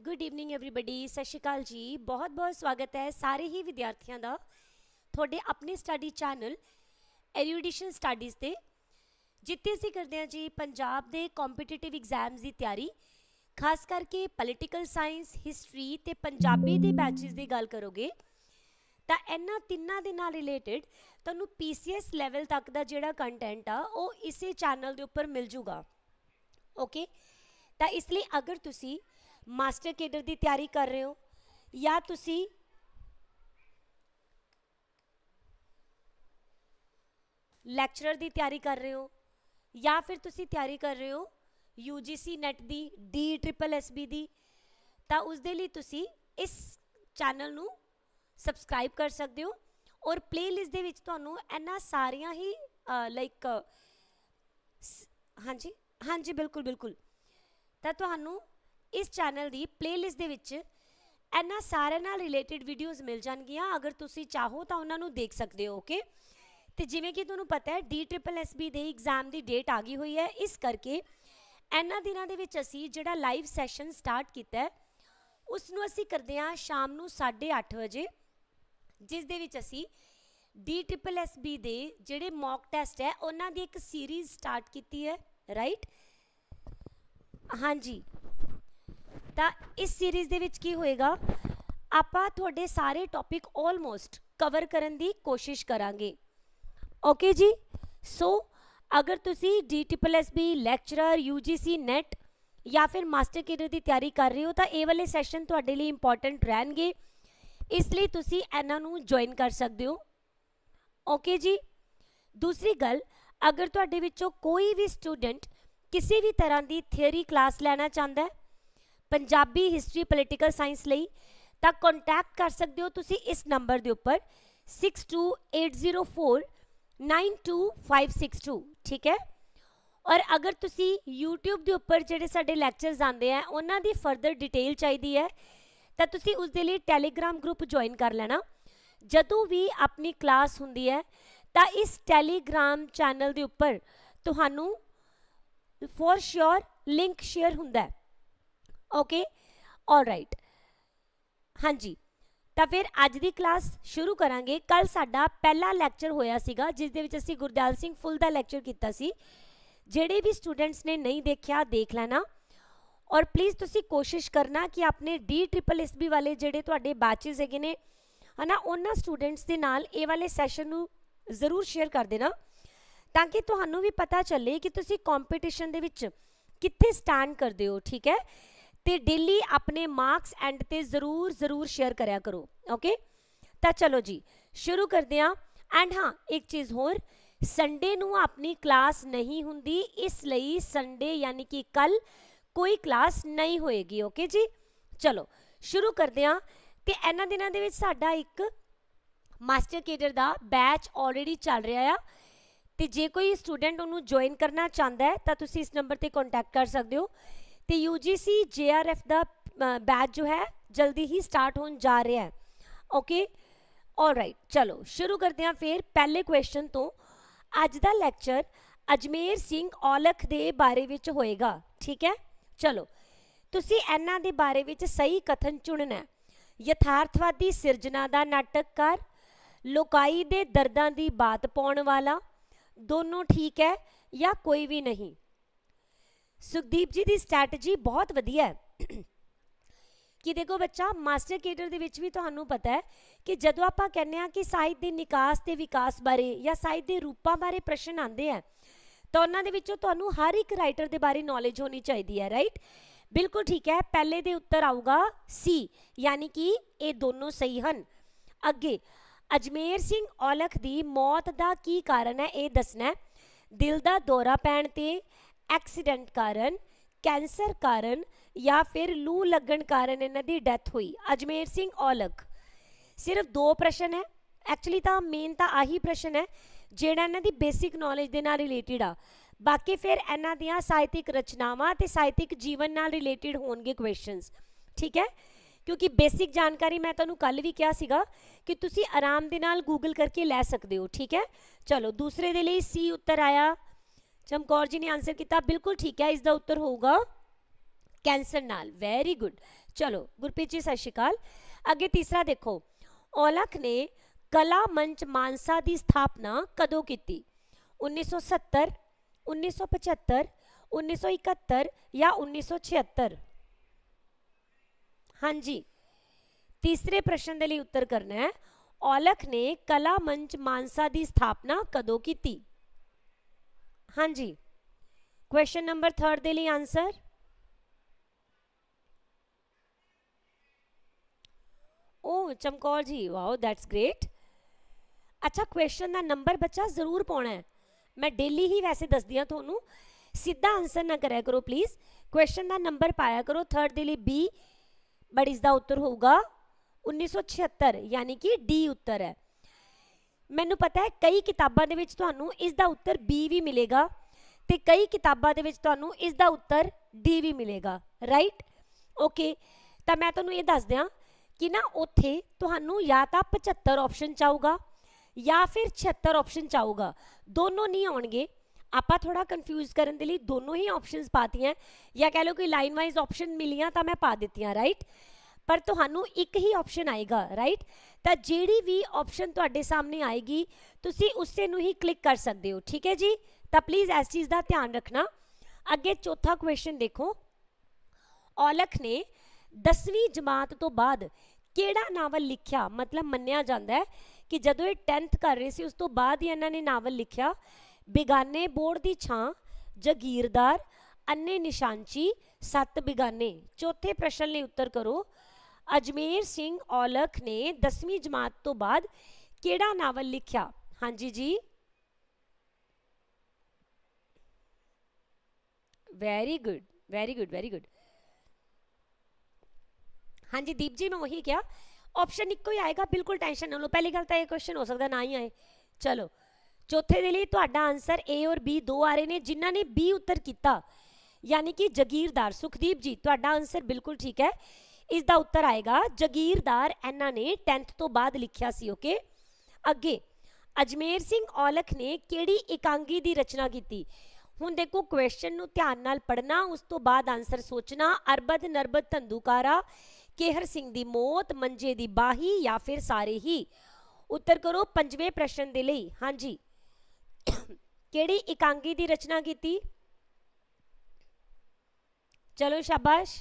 Good evening everybody ਸਤਿ ਸ਼੍ਰੀ ਅਕਾਲ ਜੀ ਬਹੁਤ ਬਹੁਤ ਸਵਾਗਤ ਹੈ ਸਾਰੇ ਹੀ ਵਿਦਿਆਰਥੀਆਂ ਦਾ ਤੁਹਾਡੇ ਆਪਣੇ ਸਟੱਡੀ ਚੈਨਲ ਐਰੀਡੀਸ਼ਨ ਸਟੱਡੀਜ਼ ਤੇ ਜਿੱਥੇ ਅਸੀਂ ਕਰਦੇ ਹਾਂ ਜੀ ਪੰਜਾਬ ਦੇ ਕੰਪੀਟੀਟਿਵ ਐਗਜ਼ਾਮਸ ਦੀ ਤਿਆਰੀ ਖਾਸ ਕਰਕੇ ਪੋਲੀਟੀਕਲ ਸਾਇੰਸ ਹਿਸਟਰੀ ਤੇ ਪੰਜਾਬੀ ਦੇ ਬੈਚਸ ਦੀ ਗੱਲ ਕਰੋਗੇ ਤਾਂ ਇਹਨਾਂ ਤਿੰਨਾਂ ਦੇ ਨਾਲ ਰਿਲੇਟਡ ਤੁਹਾਨੂੰ ਪੀਸੀਐਸ ਲੈਵਲ ਤੱਕ ਦਾ ਜਿਹੜਾ ਕੰਟੈਂਟ ਆ ਉਹ ਇਸੇ ਚੈਨਲ ਦੇ ਉੱਪਰ ਮਿਲ ਜੂਗਾ ਓਕੇ ਤਾਂ ਇਸ ਲਈ ਅਗਰ ਤੁਸੀਂ ਮਾਸਟਰ ਕੇਡਰ ਦੀ ਤਿਆਰੀ ਕਰ ਰਹੇ ਹੋ? ਜਾਂ ਤੁਸੀਂ ਲੈਕਚਰਰ ਦੀ ਤਿਆਰੀ ਕਰ ਰਹੇ ਹੋ? ਜਾਂ ਫਿਰ ਤੁਸੀਂ ਤਿਆਰੀ ਕਰ ਰਹੇ ਹੋ UGC ਨੈਟ ਦੀ, ਡੀ ਟ੍ਰਿਪਲ ਐਸਬੀ ਦੀ? ਤਾਂ ਉਸ ਦੇ ਲਈ ਤੁਸੀਂ ਇਸ ਚੈਨਲ ਨੂੰ ਸਬਸਕ੍ਰਾਈਬ ਕਰ ਸਕਦੇ ਹੋ ਔਰ ਪਲੇਲਿਸਟ ਦੇ ਵਿੱਚ ਤੁਹਾਨੂੰ ਇਹਨਾਂ ਸਾਰੀਆਂ ਹੀ ਲਾਈਕ ਹਾਂਜੀ ਹਾਂਜੀ, ਬਿਲਕੁਲ ਬਿਲਕੁਲ। ਤਾਂ ਤੁਹਾਨੂੰ ਇਸ ਚੈਨਲ ਦੀ ਪਲੇਲਿਸਟ ਦੇ ਵਿੱਚ ਇਹਨਾਂ ਸਾਰਿਆਂ ਨਾਲ ਰਿਲੇਟਡ ਵੀਡੀਓਜ਼ ਮਿਲ ਜਾਣਗੀਆਂ। ਅਗਰ ਤੁਸੀਂ ਚਾਹੋ ਤਾਂ ਉਹਨਾਂ ਨੂੰ ਦੇਖ ਸਕਦੇ ਹੋ ਓਕੇ ਤੇ ਜਿਵੇਂ ਕਿ ਤੁਹਾਨੂੰ ਪਤਾ ਹੈ ਬੀ ਦੇ ਐਗਜ਼ਾਮ ਦੀ ਡੇਟ ਆ ਗਈ ਹੋਈ ਹੈ। ਇਸ ਕਰਕੇ ਇਹਨਾਂ ਦਿਨਾਂ ਦੇ ਵਿੱਚ ਅਸੀਂ ਜਿਹੜਾ ਲਾਈਵ ਸੈਸ਼ਨ ਸਟਾਰਟ ਕੀਤਾ ਹੈ ਉਸ ਨੂੰ ਅਸੀਂ ਕਰਦੇ ਹਾਂ ਸ਼ਾਮ ਨੂੰ 8:30 ਵਜੇ, ਜਿਸ ਦੇ ਵਿੱਚ ਅਸੀਂ ਡੀ ਟ੍ਰਿਪਲ ਐੱਸ ਬੀ ਦੇ ਜਿਹੜੇ ਮੌਕ ਟੈਸਟ ਹੈ, ਉਹਨਾਂ ਦੀ ਇੱਕ ਸੀਰੀਜ਼ ਸਟਾਰਟ ਕੀਤੀ ਹੈ ਰਾਈਟ ਹਾਂਜੀ। ਤਾਂ ਇਸ ਸੀਰੀਜ਼ ਦੇ ਵਿੱਚ ਕੀ ਹੋਏਗਾ? ਆਪਾਂ ਤੁਹਾਡੇ ਸਾਰੇ ਟੌਪਿਕ ਆਲਮੋਸਟ ਕਵਰ ਕਰਨ ਦੀ ਕੋਸ਼ਿਸ਼ ਕਰਾਂਗੇ। ਓਕੇ ਜੀ? ਸੋ ਅਗਰ ਤੁਸੀਂ DSSB ਲੈਕਚਰਰ UGC ਨੈਟ ਜਾਂ ਫਿਰ ਮਾਸਟਰ ਕੇਡਰ ਦੀ ਤਿਆਰੀ ਕਰ ਰਹੇ ਹੋ, ਤਾਂ ਇਹ ਵਾਲੇ ਸੈਸ਼ਨ ਤੁਹਾਡੇ ਲਈ ਇੰਪੋਰਟੈਂਟ ਰਹਿਣਗੇ। ਇਸ ਲਈ ਤੁਸੀਂ ਇਹਨਾਂ ਨੂੰ ਜੁਆਇਨ ਕਰ ਸਕਦੇ ਹੋ। ਓਕੇ ਜੀ? ਦੂਸਰੀ ਗੱਲ, ਅਗਰ ਤੁਹਾਡੇ ਵਿੱਚੋਂ ਕੋਈ ਵੀ ਸਟੂਡੈਂਟ ਕਿਸੇ ਵੀ ਤਰ੍ਹਾਂ ਦੀ ਥਿਅਰੀ ਕਲਾਸ ਲੈਣਾ ਚਾਹੁੰਦਾ ਹੈ ਪੰਜਾਬੀ ਹਿਸਟਰੀ ਪੋਲੀਟੀਕਲ ਸਾਇੰਸ ਲਈ, ਤਾਂ ਕੰਟੈਕਟ ਕਰ ਸਕਦੇ ਹੋ ਤੁਸੀਂ ਇਸ ਨੰਬਰ ਦੇ ਉੱਪਰ 6280492562 ਠੀਕ ਹੈ? ਔਰ ਅਗਰ ਤੁਸੀਂ YouTube ਦੇ ਉੱਪਰ ਜਿਹੜੇ ਸਾਡੇ ਲੈਕਚਰਸ ਆਉਂਦੇ ਆ, ਉਹਨਾਂ ਦੀ ਫਰਦਰ ਡਿਟੇਲ ਚਾਹੀਦੀ ਹੈ, ਤਾਂ ਤੁਸੀਂ ਉਸ ਦੇ ਲਈ ਟੈਲੀਗ੍ਰਾਮ ਗਰੁੱਪ ਜੁਆਇਨ ਕਰ ਲੈਣਾ। ਜਦੋਂ ਵੀ ਆਪਣੀ ਕਲਾਸ ਹੁੰਦੀ ਹੈ, ਤਾਂ ਇਸ ਟੈਲੀਗ੍ਰਾਮ ਚੈਨਲ ਦੇ ਉੱਪਰ ਤੁਹਾਨੂੰ ਫੋਰ ਸ਼ੋਰ ਲਿੰਕ ਸ਼ੇਅਰ ਹੁੰਦਾ ਹੈ। ਓਕੇ ਰਾਈਟ ਹਾਂਜੀ। ਤਾਂ ਫਿਰ ਅੱਜ ਦੀ ਕਲਾਸ ਸ਼ੁਰੂ ਕਰਾਂਗੇ। ਕੱਲ ਸਾਡਾ ਪਹਿਲਾ ਲੈਕਚਰ ਹੋਇਆ ਸੀਗਾ, ਜਿਸ ਦੇ ਵਿੱਚ ਅਸੀਂ ਗੁਰਦਿਆਲ ਸਿੰਘ ਫੁੱਲ ਦਾ ਲੈਕਚਰ ਕੀਤਾ ਸੀ। ਜਿਹੜੇ ਵੀ ਸਟੂਡੈਂਟਸ ਨੇ ਨਹੀਂ ਦੇਖਿਆ, ਦੇਖ ਲੈਣਾ। ਔਰ ਪਲੀਜ਼ ਤੁਸੀਂ ਕੋਸ਼ਿਸ਼ ਕਰਨਾ ਕਿ ਆਪਣੇ ਡੀ ਟ੍ਰਿਪਲ ਐਸਬੀ ਵਾਲੇ ਜਿਹੜੇ ਤੁਹਾਡੇ ਬੈਚਸ ਹੈਗੇ ਨੇ, ਹਨਾ, ਉਹਨਾਂ ਸਟੂਡੈਂਟਸ ਦੇ ਨਾਲ ਇਹ ਵਾਲੇ ਸੈਸ਼ਨ ਨੂੰ ਜ਼ਰੂਰ ਸ਼ੇਅਰ ਕਰ ਦੇਣਾ। ਤਾਂ ਕਿ ਤੁਹਾਨੂੰ ਵੀ ਪਤਾ ਚੱਲੇ ਕਿ ਤੁਸੀਂ ਕੰਪੀਟੀਸ਼ਨ ਦੇ ਵਿੱਚ ਕਿੱਥੇ ਸਟੈਂਡ ਕਰਦੇ ਹੋ, ਠੀਕ ਹੈ? ਤੇ ਡੇਲੀ ਆਪਣੇ ਮਾਰਕਸ ਐਂਡ ਤੇ ਜ਼ਰੂਰ ਜ਼ਰੂਰ ਸ਼ੇਅਰ ਕਰਿਆ ਕਰੋ ਓਕੇ ਤਾਂ ਚਲੋ ਜੀ, ਸ਼ੁਰੂ ਕਰਦੇ ਹਾਂ। ਐਂਡ ਹਾਂ, ਇੱਕ ਚੀਜ਼ ਹੋਰ ਸੰਡੇ ਨੂੰ ਆਪਣੀ ਕਲਾਸ ਨਹੀਂ ਹੁੰਦੀ, ਇਸ ਲਈ ਸੰਡੇ ਯਾਨੀ ਕਿ ਕੱਲ ਕੋਈ ਕਲਾਸ ਨਹੀਂ ਹੋਏਗੀ ਓਕੇ ਜੀ? ਚਲੋ, ਸ਼ੁਰੂ ਕਰਦੇ ਹਾਂ। ਤੇ ਇਹਨਾਂ ਦਿਨਾਂ ਦੇ ਵਿੱਚ ਸਾਡਾ ਇੱਕ ਮਾਸਟਰ ਕੇਡਰ ਦਾ ਬੈਚ ਆਲਰੇਡੀ ਚੱਲ ਰਿਹਾ ਆ। ਤੇ ਜੇ ਕੋਈ ਸਟੂਡੈਂਟ ਉਹਨੂੰ ਜੁਆਇਨ ਕਰਨਾ ਚਾਹੁੰਦਾ ਹੈ, ਤਾਂ ਤੁਸੀਂ ਇਸ ਨੰਬਰ ਤੇ ਕੰਟੈਕਟ ਕਰ ਸਕਦੇ ਹੋ। ਤੇ UGC JRF ਦਾ ਬੈਚ ਜੋ ਹੈ, ਜਲਦੀ ਹੀ ਸਟਾਰਟ ਹੋਣ ਜਾ ਰਿਹਾ ਹੈ। ਓਕੇ ਰਾਈਟ ਚਲੋ, ਸ਼ੁਰੂ ਕਰਦੇ ਹਾਂ ਫਿਰ ਪਹਿਲੇ ਕੁਐਸਚਨ ਤੋਂ। ਅੱਜ ਦਾ ਲੈਕਚਰ ਅਜਮੇਰ ਸਿੰਘ ਔਲਖ ਦੇ ਬਾਰੇ ਵਿੱਚ ਹੋਏਗਾ। ਠੀਕ ਹੈ? ਚਲੋ, ਤੁਸੀਂ ਇਹਨਾਂ ਦੇ ਬਾਰੇ ਵਿੱਚ ਸਹੀ ਕਥਨ ਚੁਣਨਾ ਹੈ। ਯਥਾਰਥਵਾਦੀ ਸਿਰਜਣਾ ਦਾ ਨਾਟਕਕਾਰ ਲੋਕਾਈ ਦੇ ਦਰਦਾਂ ਦੀ ਬਾਤ ਪਾਉਣ ਵਾਲਾ, ਦੋਨੋਂ ਠੀਕ ਹੈ ਜਾਂ ਕੋਈ ਵੀ ਨਹੀਂ? ਸੁਖਦੀਪ ਜੀ ਦੀ ਸਟ੍ਰੈਟਜੀ ਬਹੁਤ ਵਧੀਆ ਹੈ। ਕਿ ਦੇਖੋ ਬੱਚਾ ਮਾਸਟਰ ਕੇਡਰ ਦੇ ਵਿੱਚ ਵੀ ਤੁਹਾਨੂੰ ਪਤਾ ਹੈ ਕਿ ਜਦੋਂ ਆਪਾਂ ਕਹਿੰਦੇ ਆ ਕਿ ਸਾਹਿਤ ਦੇ ਨਿਕਾਸ ਤੇ ਵਿਕਾਸ ਬਾਰੇ ਜਾਂ ਸਾਹਿਤ ਦੇ ਰੂਪਾਂ ਬਾਰੇ ਪ੍ਰਸ਼ਨ ਆਉਂਦੇ ਆ ਤਾਂ ਉਹਨਾਂ ਦੇ ਵਿੱਚੋਂ ਤੁਹਾਨੂੰ ਹਰ ਇੱਕ ਰਾਈਟਰ ਦੇ ਬਾਰੇ ਨੌਲੇਜ ਹੋਣੀ ਚਾਹੀਦੀ ਹੈ ਰਾਈਟ ਬਿਲਕੁਲ ਠੀਕ ਹੈ, ਪਹਿਲੇ ਦੇ ਉੱਤਰ ਆਊਗਾ ਸੀ ਯਾਨੀ ਕਿ ਇਹ ਦੋਨੋਂ ਸਹੀ ਹਨ। ਅੱਗੇ, ਅਜਮੇਰ ਸਿੰਘ ਔਲਖ ਦੀ ਮੌਤ ਦਾ ਕੀ ਕਾਰਨ ਹੈ, ਇਹ ਦੱਸਣਾ ਦਿਲ ਦਾ ਦੌਰਾ ਪੈਣ ਤੇ ਐਕਸੀਡੈਂਟ ਕਾਰਨ, ਕੈਂਸਰ ਕਾਰਨ ਜਾਂ ਫਿਰ ਲੂ ਲੱਗਣ ਕਾਰਨ ਇਹਨਾਂ ਦੀ ਡੈਥ ਹੋਈ। ਅਜਮੇਰ ਸਿੰਘ ਔਲਖ। ਸਿਰਫ ਦੋ ਪ੍ਰਸ਼ਨ ਹੈ। ਐਕਚੁਅਲੀ ਤਾਂ ਮੇਨ ਤਾਂ ਆਹੀ ਪ੍ਰਸ਼ਨ ਹੈ, ਜਿਹੜਾ ਇਹਨਾਂ ਦੀ ਬੇਸਿਕ ਨੌਲੇਜ ਦੇ ਨਾਲ ਰਿਲੇਟਡ ਆ। ਬਾਕੀ ਫਿਰ ਇਹਨਾਂ ਦੀਆਂ ਸਾਹਿਤਿਕ ਰਚਨਾਵਾਂ ਤੇ ਸਾਹਿਤਿਕ ਜੀਵਨ ਨਾਲ ਰਿਲੇਟਡ ਹੋਣਗੇ ਕੁਐਸਚਨਸ ਠੀਕ ਹੈ? ਕਿਉਂਕਿ ਬੇਸਿਕ ਜਾਣਕਾਰੀ ਮੈਂ ਤੁਹਾਨੂੰ ਕੱਲ ਵੀ ਕਿਹਾ ਸੀਗਾ ਕਿ ਤੁਸੀਂ ਆਰਾਮ ਦੇ ਨਾਲ ਗੂਗਲ ਕਰਕੇ ਲੈ ਸਕਦੇ ਹੋ। ਠੀਕ ਹੈ? ਚਲੋ, ਦੂਸਰੇ ਦੇ ਲਈ ਸੀ ਉੱਤਰ ਆਇਆ। ਚਮਕੌਰ ਜੀ ਨੇ ਆਨਸਰ ਕੀਤਾ ਬਿਲਕੁਲ ਠੀਕ ਹੈ ਇਸ ਦਾ ਉੱਤਰ ਹੋਊਗਾ ਕੈਂਸਰ ਨਾਲ ਵੈਰੀ ਗੁੱਡ ਚਲੋ ਗੁਰਪ੍ਰੀਤ ਜੀ ਸਤਿ ਸ਼੍ਰੀ ਅਕਾਲ ਅੱਗੇ ਤੀਸਰਾ ਦੇਖੋ ਔਲਖ ਨੇ ਕਲਾ ਮੰਚ ਮਾਨਸਾ ਦੀ ਸਥਾਪਨਾ ਕਦੋਂ ਕੀਤੀ 1970 1975 1971 ਜਾਂ 1976 ਹਾਂਜੀ ਤੀਸਰੇ ਪ੍ਰਸ਼ਨ ਦੇ ਲਈ ਉੱਤਰ ਕਰਨਾ ਹੈ ਔਲਖ ਨੇ ਕਲਾ ਮੰਚ ਮਾਨਸਾ ਦੀ ਸਥਾਪਨਾ ਕਦੋਂ ਕੀਤੀ ਹਾਂਜੀ। ਕੁਐਸਚਨ ਨੰਬਰ 3 ਦੇ ਲਈ answer O, Chamkaur ji, wow that's great ਅੱਛਾ ਕੁਐਸਚਨ ਦਾ ਨੰਬਰ ਬੱਚਾ ਜ਼ਰੂਰ ਪਾਉਣਾ ਹੈ। ਮੈਂ ਡੇਲੀ ਹੀ ਵੈਸੇ ਦੱਸਦੀ ਹਾਂ ਤੁਹਾਨੂੰ। ਸਿੱਧਾ ਆਨਸਰ ਨਾ ਕਰਿਆ ਕਰੋ ਪਲੀਜ਼ ਕੁਐਸਚਨ ਦਾ ਨੰਬਰ ਪਾਇਆ ਕਰੋ ਥਰਡ ਦੇ ਲਈ ਬੀ ਬਟ ਇਸ ਦਾ ਉੱਤਰ ਹੋਊਗਾ 1976 ਯਾਨੀ ਕਿ ਡੀ ਉੱਤਰ ਹੈ। ਮੈਨੂੰ ਪਤਾ ਹੈ, ਕਈ ਕਿਤਾਬਾਂ ਦੇ ਵਿੱਚ ਤੁਹਾਨੂੰ ਇਸ ਦਾ ਉੱਤਰ ਬੀ ਵੀ ਮਿਲੇਗਾ ਤੇ ਕਈ ਕਿਤਾਬਾਂ ਦੇ ਵਿੱਚ ਤੁਹਾਨੂੰ ਇਸ ਦਾ ਉੱਤਰ ਡੀ ਵੀ ਮਿਲੇਗਾ ਰਾਈਟ ਓਕੇ ਤਾਂ ਮੈਂ ਤੁਹਾਨੂੰ ਇਹ ਦੱਸ ਦਿਆਂ ਕਿ ਨਾ ਉੱਥੇ ਤੁਹਾਨੂੰ ਜਾਂ ਤਾਂ 75 ਆਪਸ਼ਨ ਚਾਹੂਗਾ ਜਾਂ ਫਿਰ 76 ਆਪਸ਼ਨ ਚਾਹੂਗਾ ਦੋਨੋਂ ਨਹੀਂ ਆਉਣਗੇ। ਆਪਾਂ ਥੋੜਾ ਕਨਫਿਊਜ਼ ਕਰਨ ਦੇ ਲਈ ਦੋਨੋਂ ਹੀ ਆਪਸ਼ਨਸ ਪਾਤੀਆਂ ਜਾਂ ਕਹਿ ਲਓ ਕਿ ਲਾਈਨ ਵਾਈਜ਼ ਆਪਸ਼ਨ ਮਿਲੀਆਂ ਤਾਂ ਮੈਂ ਪਾ ਦਿੱਤੀਆਂ ਰਾਈਟ ਪਰ ਤੁਹਾਨੂੰ ਇੱਕ ਹੀ ਆਪਸ਼ਨ ਆਏਗਾ ਰਾਈਟ ਤਾਂ ਜਿਹੜੀ ਵੀ ਆਪਸ਼ਨ ਤੁਹਾਡੇ ਸਾਹਮਣੇ ਆਏਗੀ, ਤੁਸੀਂ ਉਸੇ ਨੂੰ ਹੀ ਕਲਿੱਕ ਕਰ ਸਕਦੇ ਹੋ, ਠੀਕ ਹੈ ਜੀ? ਤਾਂ ਪਲੀਜ਼ ਇਸ ਚੀਜ਼ ਦਾ ਧਿਆਨ ਰੱਖਣਾ। ਅੱਗੇ ਚੌਥਾ ਕੁਐਸਚਨ ਦੇਖੋ। ਔਲਖ ਨੇ 10ਵੀਂ ਜਮਾਤ ਤੋਂ ਬਾਅਦ ਕਿਹੜਾ ਨਾਵਲ ਲਿਖਿਆ? ਮਤਲਬ ਮੰਨਿਆ ਜਾਂਦਾ ਹੈ ਕਿ ਜਦੋਂ ਇਹ 10th ਕਰ ਰਹੇ ਸੀ, ਉਸ ਤੋਂ ਬਾਅਦ ਹੀ ਇਹਨਾਂ ਨੇ ਨਾਵਲ ਲਿਖਿਆ। ਬੇਗਾਨੇ ਬੋੜ ਦੀ ਛਾਂ, ਜਗੀਰਦਾਰ, ਅੰਨੇ ਨਿਸ਼ਾਨਚੀ ਸੱਤ ਬਿਗਾਨੇ। ਚੌਥੇ ਪ੍ਰਸ਼ਨ ਲਈ ਉੱਤਰ ਕਰੋ। ਅਜਮੇਰ ਸਿੰਘ ਔਲਖ ਨੇ 10ਵੀਂ ਜਮਾਤ ਤੋਂ ਬਾਅਦ ਕਿਹੜਾ ਨਾਵਲ ਲਿਖਿਆ ਹਾਂਜੀ ਜੀ very good very good very good ਹਾਂਜੀ ਦੀਪ ਜੀ ਮੈਂ ਉਹੀ ਕਿਹਾ ਆਪਸ਼ਨ ਇੱਕੋ ਹੀ ਆਏਗਾ ਬਿਲਕੁਲ ਟੈਨਸ਼ਨ ਨਾ ਲਓ ਪਹਿਲੀ ਗੱਲ ਤਾਂ ਇਹ ਕੁਐਸਚਨ ਹੋ ਸਕਦਾ ਨਾ ਹੀ ਆਏ ਚਲੋ ਚੌਥੇ ਦੇ ਲਈ ਤੁਹਾਡਾ ਆਨਸਰ A ਔਰ B ਦੋ ਆ ਰਹੇ ਨੇ ਜਿਨ੍ਹਾਂ ਨੇ B ਉੱਤਰ ਕੀਤਾ ਯਾਨੀ ਕਿ ਜਗੀਰਦਾਰ ਸੁਖਦੀਪ ਜੀ ਤੁਹਾਡਾ ਆਨਸਰ ਬਿਲਕੁਲ ਠੀਕ ਹੈ ਇਸ ਦਾ ਉੱਤਰ ਆਏਗਾ, ਜਗੀਰਦਾਰ ਇਹਨਾਂ ਨੇ 10th ਤੋਂ ਬਾਅਦ ਲਿਖਿਆ ਸੀ ਓਕੇ ਅੱਗੇ, ਅਜਮੇਰ ਸਿੰਘ ਔਲਖ ਨੇ ਕਿਹੜੀ ਇਕਾਂਗੀ ਦੀ ਰਚਨਾ ਕੀਤੀ? ਹੁਣ ਦੇਖੋ ਕੁਐਸਚਨ ਨੂੰ ਧਿਆਨ ਨਾਲ ਪੜਨਾ ਉਸ ਤੋਂ ਬਾਅਦ ਆਨਸਰ ਸੋਚਣਾ, ਅਰਬਦ ਨਰਬਦ ਧੰਦੂਕਾਰਾ, ਕੇਹਰ ਸਿੰਘ ਦੀ ਮੌਤ, ਮੰਜੇ ਦੀ ਬਾਹੀ ਜਾਂ ਫਿਰ ਸਾਰੇ ਹੀ? ਉੱਤਰ ਕਰੋ ਪੰਜਵੇਂ ਪ੍ਰਸ਼ਨ ਦੇ ਲਈ। ਹਾਂਜੀ। ਕਿਹੜੀ ਇਕਾਂਗੀ ਦੀ ਰਚਨਾ ਕੀਤੀ? ਚਲੋ ਸ਼ਾਬਾਸ਼।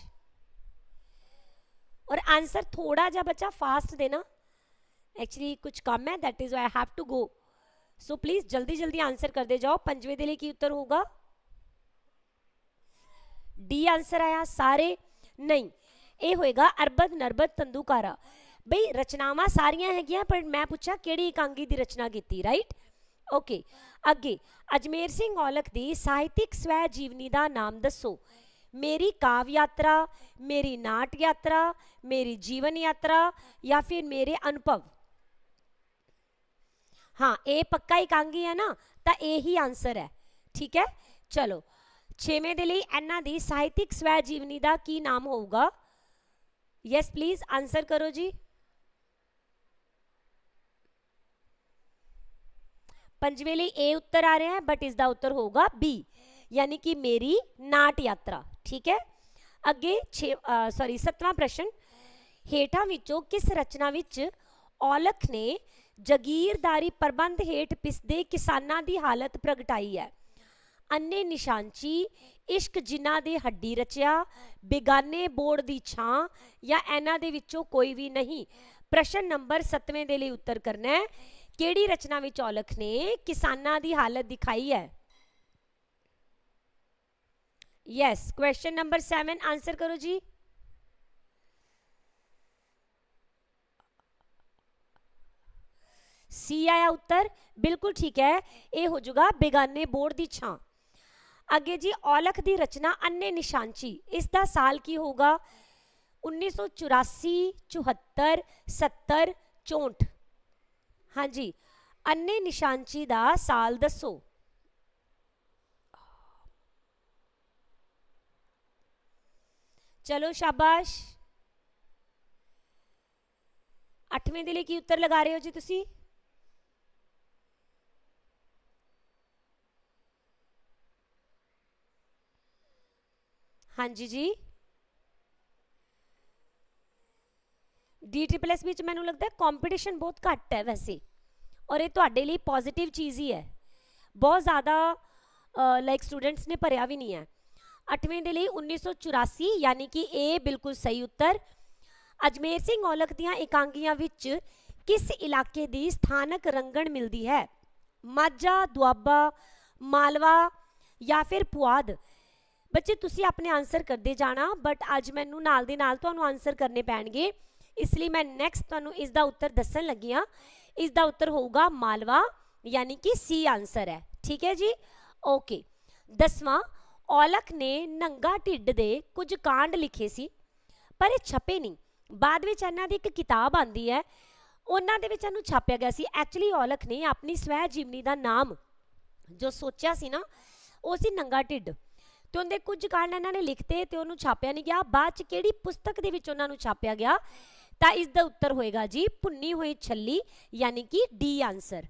ਔਰ ਆਨਸਰ ਥੋੜਾ ਜਿਹਾ ਬੱਚਾ ਫਾਸਟ ਦੇਣਾ। ਐਕਚੁਅਲੀ ਕੁਝ ਕੰਮ ਹੈ, that is why i have to go. So please ਜਲਦੀ ਜਲਦੀ ਆਨਸਰ ਕਰਦੇ ਜਾਓ। ਪੰਜਵੇਂ ਦੇ ਲਈ ਕੀ ਉੱਤਰ ਹੋਊਗਾ? ਡੀ ਆਨਸਰ ਆਇਆ, ਸਾਰੇ ਨਹੀਂ। ਇਹ ਹੋਏਗਾ, ਅਰਬਦ ਨਰਬਦ ਤੰਦੂਕਾਰਾ। ਬਈ ਰਚਨਾਵਾਂ ਸਾਰੀਆਂ ਹੈਗੀਆਂ, ਪਰ ਮੈਂ ਪੁੱਛਿਆ ਕਿਹੜੀ ਇਕਾਂਗੀ ਦੀ ਰਚਨਾ ਕੀਤੀ ਰਾਈਟ ਓਕੇ ਅੱਗੇ, ਅਜਮੇਰ ਸਿੰਘ ਔਲਖ ਦੀ ਸਾਹਿਤਿਕ ਸਵੈ ਜੀਵਨੀ ਦਾ ਨਾਮ ਦੱਸੋ। ਮੇਰੀ ਕਾਵ ਯਾਤਰਾ ਮੇਰੀ ਨਾਟ ਯਾਤਰਾ ਮੇਰੀ ਜੀਵਨ ਯਾਤਰਾ ਜਾਂ ਫਿਰ ਮੇਰੇ ਅਨੁਭਵ ਹਾਂ ਇਹ ਪੱਕਾ ਇਕਾਂਗੀ ਹੈ ਨਾ ਤਾਂ ਇਹ ਹੀ ਆਨਸਰ ਹੈ ਠੀਕ ਹੈ ਚਲੋ ਛੇਵੇਂ ਦੇ ਲਈ ਇਹਨਾਂ ਦੀ ਸਾਹਿਤਿਕ ਸਵੈ ਜੀਵਨੀ ਦਾ ਕੀ ਨਾਮ ਹੋਊਗਾ ਯੈਸ ਪਲੀਜ਼ ਆਨਸਰ ਕਰੋ ਜੀ ਪੰਜਵੇਂ ਲਈ A ਉੱਤਰ ਆ ਰਿਹਾ ਹੈ ਬਟ ਇਸ ਦਾ ਉੱਤਰ ਹੋਊਗਾ B ਯਾਨੀ ਕਿ ਮੇਰੀ ਨਾਟ ਯਾਤਰਾ ਠੀਕ ਹੈ ਅੱਗੇ 6 ਸੌਰੀ 7ਵਾਂ ਪ੍ਰਸ਼ਨ ਹੇਠਾਂ ਵਿੱਚੋਂ ਕਿਸ ਰਚਨਾ ਵਿੱਚ ਔਲਖ ਨੇ ਜਗੀਰਦਾਰੀ ਪ੍ਰਬੰਧ ਹੇਠ ਪਿਸਦੇ ਕਿਸਾਨਾਂ ਦੀ ਹਾਲਤ ਪ੍ਰਗਟਾਈ ਹੈ ਅੰਨੇ ਨਿਸ਼ਾਨਚੀ ਇਸ਼ਕ ਜਿਨ੍ਹਾਂ ਦੇ ਹੱਡੀ ਰਚਿਆ ਬੇਗਾਨੇ ਬੋੜ ਦੀ ਛਾਂ ਜਾਂ ਇਹਨਾਂ ਦੇ ਵਿੱਚੋਂ ਕੋਈ ਵੀ ਨਹੀਂ ਪ੍ਰਸ਼ਨ ਨੰਬਰ 7ਵੇਂ ਦੇ ਲਈ ਉੱਤਰ ਕਰਨਾ ਹੈ ਕਿਹੜੀ ਰਚਨਾ ਵਿੱਚ ਔਲਖ ਨੇ ਕਿਸਾਨਾਂ ਦੀ ਹਾਲਤ ਦਿਖਾਈ ਹੈ ਯੈਸ ਕੁਐਸਚਨ ਨੰਬਰ 7 ਆਨਸਰ ਕਰੋ ਜੀ ਸੀ ਆਇਆ ਉੱਤਰ ਬਿਲਕੁਲ ਠੀਕ ਹੈ ਇਹ ਹੋ ਜਾਊਗਾ ਬੇਗਾਨੇ ਬੋੜ ਦੀ ਛਾਂ ਅੱਗੇ ਜੀ ਔਲਖ ਦੀ ਰਚਨਾ ਅੰਨੇ ਨਿਸ਼ਾਨਚੀ ਇਸ ਦਾ ਸਾਲ ਕੀ ਹੋਊਗਾ 1984 74 70 64 ਹਾਂਜੀ ਅੰਨੇ ਨਿਸ਼ਾਨਚੀ ਦਾ ਸਾਲ ਦੱਸੋ ਚਲੋ ਸ਼ਾਬਾਸ਼ 8ਵੇਂ ਦੇ ਲਈ ਕੀ ਉੱਤਰ ਲਗਾ ਰਹੇ ਹੋ ਜੀ ਤੁਸੀਂ ਹਾਂਜੀ ਜੀ ਡੀ ਟ੍ਰਿਪਲ ਐਸ ਵਿੱਚ ਮੈਨੂੰ ਲੱਗਦਾ ਕੰਪੀਟੀਸ਼ਨ ਬਹੁਤ ਘੱਟ ਹੈ ਵੈਸੇ ਔਰ ਇਹ ਤੁਹਾਡੇ ਲਈ ਪੋਜ਼ਿਟਿਵ ਚੀਜ਼ ਹੀ ਹੈ ਬਹੁਤ ਜ਼ਿਆਦਾ ਲਾਈਕ ਸਟੂਡੈਂਟਸ ਨੇ ਭਰਿਆ ਵੀ ਨਹੀਂ ਹੈ 8ਵੇਂ ਦੇ ਲਈ 1984 ਯਾਨੀ ਕਿ ਇਹ ਬਿਲਕੁਲ ਸਹੀ ਉੱਤਰ। ਅਜਮੇਰ ਸਿੰਘ ਔਲਖ ਦੀਆਂ ਇਕਾਂਗੀਆਂ ਵਿੱਚ ਕਿਸ ਇਲਾਕੇ ਦੀ ਸਥਾਨਕ ਰੰਗਣ ਮਿਲਦੀ ਹੈ? ਮਾਝਾ, ਦੁਆਬਾ, ਮਾਲਵਾ ਜਾਂ ਫਿਰ ਪੁਆਧ? ਬੱਚੇ, ਤੁਸੀਂ ਆਪਣੇ ਆਨਸਰ ਕਰਦੇ ਜਾਣਾ ਬਟ ਅੱਜ ਮੈਨੂੰ ਨਾਲ ਦੇ ਨਾਲ ਤੁਹਾਨੂੰ ਆਨਸਰ ਕਰਨੇ ਪੈਣਗੇ। ਇਸ ਲਈ ਮੈਂ ਨੈਕਸਟ ਤੁਹਾਨੂੰ ਇਸ ਦਾ ਉੱਤਰ ਦੱਸਣ ਲੱਗੀ ਹਾਂ। ਇਸ ਦਾ ਉੱਤਰ ਹੋਊਗਾ ਮਾਲਵਾ, ਯਾਨੀ ਕਿ ਸੀ ਆਨਸਰ ਹੈ। ਠੀਕ ਹੈ ਜੀ? ਓਕੇ ਦਸਵਾਂ ਔਲਖ ਨੇ ਨੰਗਾ ਢਿੱਡ ਦੇ ਕੁਝ ਕਾਂਡ ਲਿਖੇ ਸੀ, ਪਰ ਇਹ ਛਪੇ ਨਹੀਂ। ਬਾਅਦ ਵਿੱਚ ਇਹਨਾਂ ਦੀ ਇੱਕ ਕਿਤਾਬ ਆਂਦੀ ਹੈ, ਉਹਨਾਂ ਦੇ ਵਿੱਚ ਇਹਨੂੰ ਛਾਪਿਆ ਗਿਆ ਸੀ। ਐਕਚੁਅਲੀ ਔਲਖ ਨੇ ਆਪਣੀ ਸਵੈ ਜੀਵਨੀ ਦਾ ਨਾਮ ਜੋ ਸੋਚਿਆ ਸੀ ਨਾ, ਉਹ ਸੀ ਨੰਗਾ ਢਿੱਡ। ਤੇ ਉਹਦੇ ਕੁਝ ਕਾਰਨ ਇਹਨਾਂ ਨੇ ਲਿਖਤੇ ਤੇ ਉਹਨੂੰ ਛਾਪਿਆ ਨਹੀਂ ਗਿਆ। ਬਾਅਦ ਚ ਕਿਹੜੀ ਪੁਸਤਕ ਦੇ ਵਿੱਚ ਉਹਨਾਂ ਨੂੰ ਛਾਪਿਆ ਗਿਆ, ਤਾਂ ਇਸ ਦਾ ਉੱਤਰ ਹੋਏਗਾ ਜੀ, ਭੁੰਨੀ ਹੋਈ ਛੱਲੀ, ਯਾਨੀ ਕਿ ਡੀ ਆਨਸਰ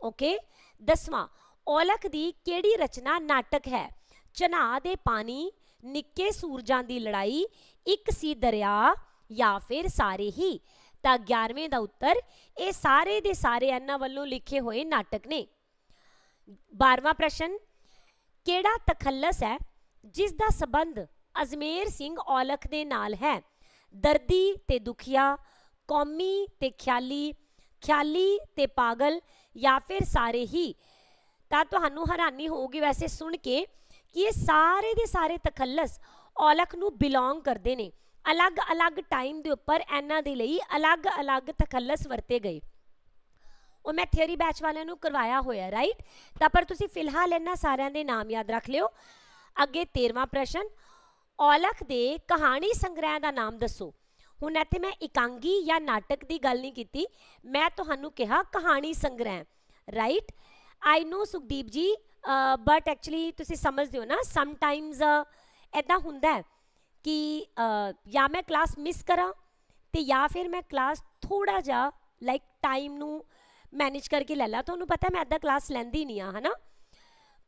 ਓਕੇ ਦਸਵਾਂ, ਔਲਖ ਦੀ ਕਿਹੜੀ ਰਚਨਾ ਨਾਟਕ ਹੈ? ਚਨਾ ਦੇ ਪਾਣੀ, ਨਿੱਕੇ ਸੂਰਜਾਂ ਦੀ ਲੜਾਈ, ਇੱਕ ਸੀ ਦਰਿਆ ਜਾਂ ਫਿਰ ਸਾਰੇ ਹੀ। ਤਾਂ 11ਵੇਂ ਦਾ ਉੱਤਰ, ਇਹ ਸਾਰੇ ਦੇ ਸਾਰੇ ਇਹਨਾਂ ਵੱਲੋਂ ਲਿਖੇ ਹੋਏ ਨਾਟਕ ਨੇ। 12ਵਾਂ ਪ੍ਰਸ਼ਨ, ਕਿਹੜਾ ਤਖੱਲਸ ਹੈ ਜਿਸ ਦਾ ਸਬੰਧ ਅਜਮੇਰ ਸਿੰਘ ਔਲਖ ਦੇ ਨਾਲ ਹੈ? ਦਰਦੀ ਤੇ ਦੁਖੀਆ, ਕੌਮੀ ਤੇ ਖਿਆਲੀ ਖਿਆਲੀ ਤੇ ਪਾਗਲ ਜਾਂ ਫਿਰ ਸਾਰੇ ਹੀ? ਤਾਂ ਤੁਹਾਨੂੰ ਹੈਰਾਨੀ ਹੋਊਗੀ ਵੈਸੇ ਸੁਣ ਕੇ ਕਿ ਇਹ ਸਾਰੇ ਦੇ ਸਾਰੇ ਤਖੱਲਸ ਔਲਖ ਨੂੰ ਬਿਲੋਂਗ ਕਰਦੇ ਨੇ। ਅਲੱਗ-ਅਲੱਗ ਟਾਈਮ ਦੇ ਉੱਪਰ ਇਹਨਾਂ ਦੇ ਲਈ ਅਲੱਗ-ਅਲੱਗ ਤਖੱਲਸ ਵਰਤੇ ਗਏ। ਉਹ ਮੈਂ ਥਿਉਰੀ ਬੈਚ ਵਾਲਿਆਂ ਨੂੰ ਕਰਵਾਇਆ ਹੋਇਆ ਰਾਈਟ ਤਾਂ ਪਰ ਤੁਸੀਂ ਫਿਲਹਾਲ ਇਹਨਾਂ ਸਾਰਿਆਂ ਦੇ ਨਾਮ ਯਾਦ ਰੱਖ ਲਿਓ। ਅੱਗੇ 13ਵਾਂ ਪ੍ਰਸ਼ਨ, ਔਲਖ ਦੇ ਕਹਾਣੀ ਸੰਗ੍ਰਹਿ ਦਾ ਨਾਮ ਦੱਸੋ। ਹੁਣ ਇੱਥੇ ਮੈਂ ਇਕਾਂਗੀ ਜਾਂ ਨਾਟਕ ਦੀ ਗੱਲ ਨਹੀਂ ਕੀਤੀ, ਮੈਂ ਤੁਹਾਨੂੰ ਕਿਹਾ ਕਹਾਣੀ ਸੰਗ੍ਰਹਿ ਰਾਈਟ ਆਈ ਨੋ ਸੁਖਦੀਪ ਜੀ ਬਟ ਐਕਚੁਅਲੀ ਤੁਸੀਂ ਸਮਝਦੇ ਹੋ ਨਾ ਸਮ ਟਾਈਮਸ ਐਦਾਂ ਹੁੰਦਾ ਕਿ ਜਾਂ ਮੈਂ ਕਲਾਸ ਮਿਸ ਕਰਾਂ ਤੇ ਜਾਂ ਫਿਰ ਮੈਂ ਕਲਾਸ ਥੋੜਾ ਜਿਹਾ ਲਾਈਕ ਟਾਈਮ ਨੂੰ ਮੈਨੇਜ ਕਰਕੇ ਲੈ ਲਾ। ਤੁਹਾਨੂੰ ਪਤਾ ਮੈਂ ਅੱਧਾ ਕਲਾਸ ਲੈਂਦੀ ਨਹੀਂ ਆ ਹਨਾ?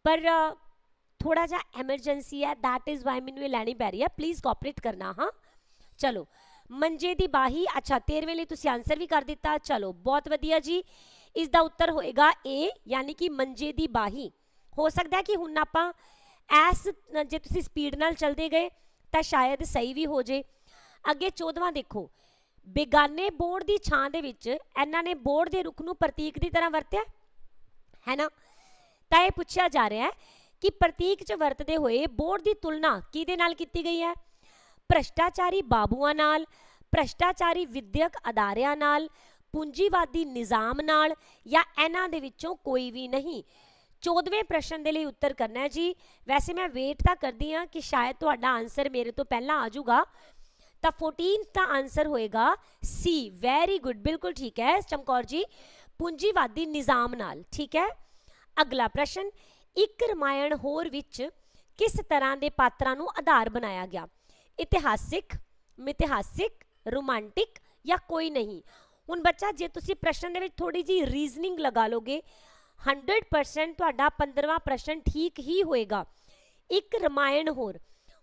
ਪਰ ਥੋੜਾ ਜਿਹਾ ਐਮਰਜੈਂਸੀ ਹੈ, that ਇਜ਼ why ਮੈਨੂੰ ਇਹ ਲੈਣੀ ਪੈ ਰਹੀ ਹੈ। ਪਲੀਜ਼ ਕੋਆਪਰੇਟ ਕਰਨਾ, ਹਾਂ? ਚਲੋ, ਮੰਜੇ ਦੀ ਬਾਹੀ, ਅੱਛਾ 13ਵੇਂ ਲਈ ਤੁਸੀਂ ਆਨਸਰ ਵੀ ਕਰ ਦਿੱਤਾ। ਚਲੋ, ਬਹੁਤ ਵਧੀਆ ਜੀ। ਇਸ ਦਾ ਉੱਤਰ ਹੋਏਗਾ A, ਯਾਨੀ ਕਿ ਮੰਜੇ ਦੀ ਬਾਹੀ। ਹੋ ਸਕਦਾ ਕਿ ਹੁਣ ਆਪਾਂ ਐਸ ਜੇ ਤੁਸੀਂ ਸਪੀਡ ਨਾਲ ਚੱਲਦੇ ਗਏ, ਤਾਂ ਸ਼ਾਇਦ ਸਹੀ ਵੀ ਹੋ ਜੇ। ਅੱਗੇ 14ਵਾਂ ਦੇਖੋ। ਬੇਗਾਨੇ ਬੋਰਡ ਦੀ ਛਾਂ ਦੇ ਵਿੱਚ ਇਹਨਾਂ ਨੇ ਬੋਰਡ ਦੇ ਰੁੱਖ ਨੂੰ ਪ੍ਰਤੀਕ ਦੀ ਤਰ੍ਹਾਂ ਵਰਤਿਆ, ਹੈ ਨਾ? ਤਾਂ ਇਹ ਪੁੱਛਿਆ ਜਾ ਰਿਹਾ ਹੈ ਕਿ ਪ੍ਰਤੀਕ 'ਚ ਵਰਤਦੇ ਹੋਏ ਬੋਰਡ ਦੀ ਤੁਲਨਾ ਕਿਹਦੇ ਨਾਲ ਕੀਤੀ ਗਈ ਹੈ? ਭ੍ਰਸ਼ਟਾਚਾਰੀ ਬਾਬੂਆਂ ਨਾਲ, ਭ੍ਰਸ਼ਟਾਚਾਰੀ ਵਿਦਿਅਕ ਅਦਾਰਿਆਂ ਨਾਲ, ਪੂੰਜੀਵਾਦੀ ਨਿਜ਼ਾਮ ਨਾਲ ਜਾਂ ਇਹਨਾਂ ਦੇ ਵਿੱਚੋਂ ਕੋਈ ਵੀ ਨਹੀਂ? 14ਵੇਂ ਪ੍ਰਸ਼ਨ ਦੇ ਲਈ ਉੱਤਰ ਕਰਨਾ ਹੈ ਜੀ। ਵੈਸੇ ਮੈਂ ਵੇਟ ਤਾਂ ਕਰਦੀ ਹਾਂ ਕਿ ਸ਼ਾਇਦ ਤੁਹਾਡਾ ਆਨਸਰ ਮੇਰੇ ਤੋਂ ਪਹਿਲਾਂ ਆ ਜਾਊਗਾ। ਤਾਂ 14 ਦਾ ਆਨਸਰ ਹੋਏਗਾ ਸੀ ਵੈਰੀ ਗੁੱਡ ਬਿਲਕੁਲ ਠੀਕ ਹੈ ਚਮਕੌਰ ਜੀ। ਪੂੰਜੀਵਾਦੀ ਨਿਜ਼ਾਮ ਨਾਲ, ਠੀਕ ਹੈ? ਅਗਲਾ ਪ੍ਰਸ਼ਨ, ਇੱਕ ਰਮਾਇਣ ਹੋਰ ਵਿੱਚ ਕਿਸ ਤਰ੍ਹਾਂ ਦੇ ਪਾਤਰਾਂ ਨੂੰ ਆਧਾਰ ਬਣਾਇਆ ਗਿਆ? ਇਤਿਹਾਸਿਕ, ਮਿਥਿਹਾਸਿਕ, ਰੋਮਾਂਟਿਕ ਜਾਂ ਕੋਈ ਨਹੀਂ? ਹੁਣ ਬੱਚਾ, ਜੇ ਤੁਸੀਂ ਪ੍ਰਸ਼ਨ ਦੇ ਵਿੱਚ ਥੋੜੀ ਜੀ ਰੀਜ਼ਨਿੰਗ ਲਗਾ ਲੋਗੇ 100% ਤੁਹਾਡਾ 15ਵਾਂ ਪ੍ਰਸ਼ਨ ਠੀਕ ਹੀ ਹੋਏਗਾ। ਇੱਕ ਰਮਾਇਣ ਹੋਰ।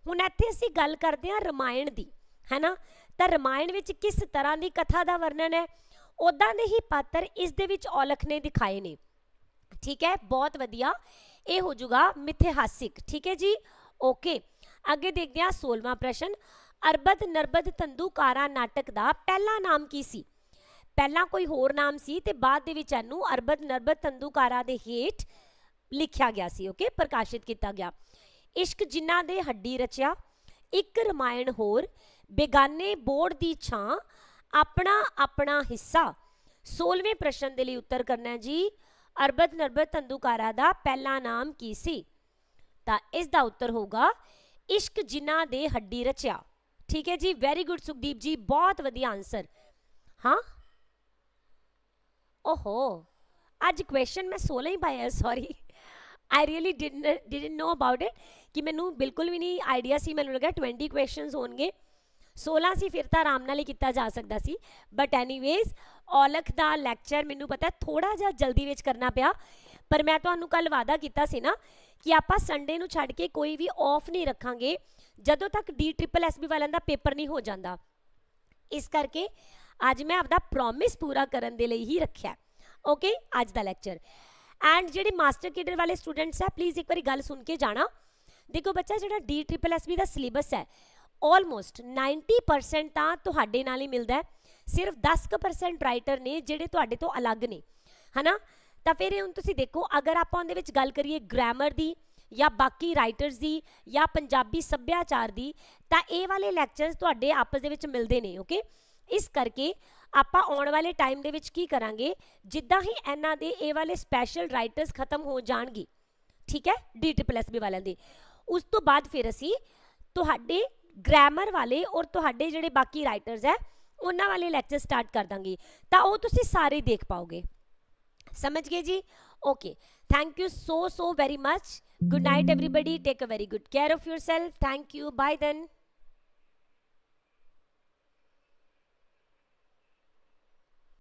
ਹੁਣ ਇੱਥੇ ਅਸੀਂ ਗੱਲ ਕਰਦੇ ਹਾਂ ਰਮਾਇਣ ਦੀ, ਹੈਨਾ? ਤਾਂ ਰਮਾਇਣ ਵਿੱਚ ਕਿਸ ਤਰ੍ਹਾਂ ਦੀ ਕਥਾ ਦਾ ਵਰਣਨ ਹੈ? ਉਦਾਂ ਦੇ ਹੀ ਪਾਤਰ ਇਸ ਦੇ ਵਿੱਚ ਔਲਖ ਨੇ ਦਿਖਾਏ ਨੇ। ਠੀਕ ਹੈ? ਬਹੁਤ ਵਧੀਆ। ਇਹ ਹੋ ਜਾਊਗਾ ਮਿਥਿਹਾਸਿਕ। ਠੀਕ ਹੈ ਜੀ? ਓਕੇ ਅੱਗੇ ਦੇਖਦੇ ਹਾਂ 16ਵਾਂ ਪ੍ਰਸ਼ਨ। ਅਰਬਦ ਨਰਬਦ ਤੰਦੂਕਾਰਾ ਨਾਟਕ ਦਾ ਪਹਿਲਾ ਨਾਮ ਕੀ ਸੀ? ਪਹਿਲਾਂ ਕੋਈ ਹੋਰ ਨਾਮ ਸੀ ਤੇ ਬਾਅਦ ਦੇ ਵਿੱਚ ਇਹਨੂੰ ਅਰਬਦ ਨਰਬਦ ਤੰਦੂਕਾਰਾ ਦੇ ਹੇਠ ਲਿਖਿਆ ਗਿਆ ਸੀ ਓਕੇ ਪ੍ਰਕਾਸ਼ਿਤ ਕੀਤਾ ਗਿਆ। ਇਸ਼ਕ ਜਿਨ੍ਹਾਂ ਦੇ ਹੱਡੀ ਰਚਿਆ, ਇੱਕ ਰਮਾਇਣ ਹੋਰ, ਬੇਗਾਨੇ ਬੋਰਡ ਦੀ ਛਾਂ, ਆਪਣਾ ਆਪਣਾ ਹਿੱਸਾ। 16ਵੇਂ ਪ੍ਰਸ਼ਨ ਦੇ ਲਈ ਉੱਤਰ ਕਰਨਾ ਹੈ ਜੀ। ਅਰਬਦ ਨਰਬਦ ਤੰਦੂਕਾਰਾ ਦਾ ਪਹਿਲਾ ਨਾਮ ਕੀ ਸੀ? ਤਾਂ ਇਸ ਦਾ ਉੱਤਰ ਹੋਊਗਾ, ਇਸ਼ਕ ਜਿਨ੍ਹਾਂ ਦੇ ਹੱਡੀ ਰਚਿਆ। ਠੀਕ ਹੈ ਜੀ? ਵੈਰੀ ਗੁੱਡ ਸੁਖਦੀਪ ਜੀ, ਬਹੁਤ ਵਧੀਆ ਆਨਸਰ ਹਾਂ? ਓਹੋ, ਅੱਜ ਕੁਐਸਚਨ ਮੈਂ 16 ਹੀ ਪਾਇਆ sorry I really didn't didn't know about it ਕਿ ਮੈਨੂੰ ਬਿਲਕੁਲ ਵੀ ਨਹੀਂ ਆਈਡੀਆ ਸੀ, ਮੈਨੂੰ ਲੱਗਾ 20 ਕੁਐਸਚਨਸ ਹੋਣਗੇ। 16 ਸੀ, ਫਿਰ ਤਾਂ ਆਰਾਮ ਨਾਲ ਹੀ ਕੀਤਾ ਜਾ ਸਕਦਾ ਸੀ। ਬਟ ਐਨੀਵੇਜ਼ ਔਲਖ ਦਾ ਲੈਕਚਰ ਮੈਨੂੰ ਪਤਾ ਥੋੜਾ ਜਿਹਾ ਜਲਦੀ ਵਿੱਚ ਕਰਨਾ ਪਿਆ, ਪਰ ਮੈਂ ਤੁਹਾਨੂੰ ਕੱਲ ਵਾਅਦਾ ਕੀਤਾ ਸੀ ਨਾ ਕਿ ਆਪਾਂ ਸੰਡੇ ਨੂੰ ਛੱਡ ਕੇ ਕੋਈ ਵੀ ਆਫ ਨਹੀਂ ਰੱਖਾਂਗੇ, ਜਦੋਂ ਤੱਕ ਡੀ ਟ੍ਰਿਪਲ ਐਸਬੀ ਵਾਲਿਆਂ ਦਾ ਪੇਪਰ ਨਹੀਂ ਹੋ ਜਾਂਦਾ। ਇਸ ਕਰਕੇ ਅੱਜ ਮੈਂ ਆਪਦਾ ਪ੍ਰੋਮਿਸ ਪੂਰਾ ਕਰਨ ਦੇ ਲਈ ਹੀ ਰੱਖਿਆ ਓਕੇ ਅੱਜ ਦਾ ਲੈਕਚਰ ਐਂਡ ਜਿਹੜੇ ਮਾਸਟਰ ਕੇਡਰ ਵਾਲੇ ਸਟੂਡੈਂਟਸ ਹੈ ਪਲੀਜ਼ ਇੱਕ ਵਾਰੀ ਗੱਲ ਸੁਣ ਕੇ ਜਾਣਾ। ਦੇਖੋ ਬੱਚਾ, ਜਿਹੜਾ ਡੀ ਟ੍ਰਿਪਲ ਐਸ ਬੀ ਦਾ ਸਿਲੇਬਸ ਹੈ ਆਲਮੋਸਟ 90% ਤਾਂ ਤੁਹਾਡੇ ਨਾਲ ਹੀ ਮਿਲਦਾ ਹੈ। ਸਿਰਫ 10% ਰਾਈਟਰ ਨੇ ਜਿਹੜੇ ਤੁਹਾਡੇ ਤੋਂ ਅਲੱਗ ਨੇ। ਹਨਾ? ਤਾਂ ਫਿਰ ਇਹ ਹੁਣ ਤੁਸੀਂ ਦੇਖੋ, ਅਗਰ ਆਪਾਂ ਉਹਦੇ ਵਿੱਚ ਗੱਲ ਕਰੀਏ ਗ੍ਰਾਮਰ ਦੀ ਜਾਂ ਬਾਕੀ ਰਾਈਟਰਸ ਦੀ ਜਾਂ ਪੰਜਾਬੀ ਸੱਭਿਆਚਾਰ ਦੀ, ਤਾਂ ਇਹ ਵਾਲੇ ਲੈਕਚਰਸ ਤੁਹਾਡੇ ਆਪਸ ਦੇ ਵਿੱਚ ਮਿਲਦੇ ਨੇ ਓਕੇ ਇਸ ਕਰਕੇ ਆਪਾਂ ਆਉਣ ਵਾਲੇ ਟਾਈਮ ਦੇ ਵਿੱਚ ਕੀ ਕਰਾਂਗੇ? ਜਿੱਦਾਂ ਹੀ ਇਹਨਾਂ ਦੇ ਇਹ ਵਾਲੇ ਸਪੈਸ਼ਲ ਰਾਈਟਰਸ ਖਤਮ ਹੋ ਜਾਣਗੇ, ਠੀਕ ਹੈ? ਡੀ ਟ੍ਰਿਪਲ ਐਸ ਬੀ ਵਾਲਿਆਂ ਦੇ। ਉਸ ਤੋਂ ਬਾਅਦ ਫਿਰ ਅਸੀਂ ਤੁਹਾਡੇ ਗ੍ਰਾਮਰ ਵਾਲੇ ਔਰ ਤੁਹਾਡੇ ਜਿਹੜੇ ਬਾਕੀ ਰਾਈਟਰਸ ਹੈ, ਉਹਨਾਂ ਵਾਲੇ ਲੈਕਚਰ ਸਟਾਰਟ ਕਰ ਦਾਂਗੇ। ਤਾਂ ਉਹ ਤੁਸੀਂ ਸਾਰੇ ਦੇਖ ਪਾਓਗੇ। ਸਮਝ ਗਏ ਜੀ? Okay thank you so so very much good night everybody. Take a very good care of yourself. Thank you bye then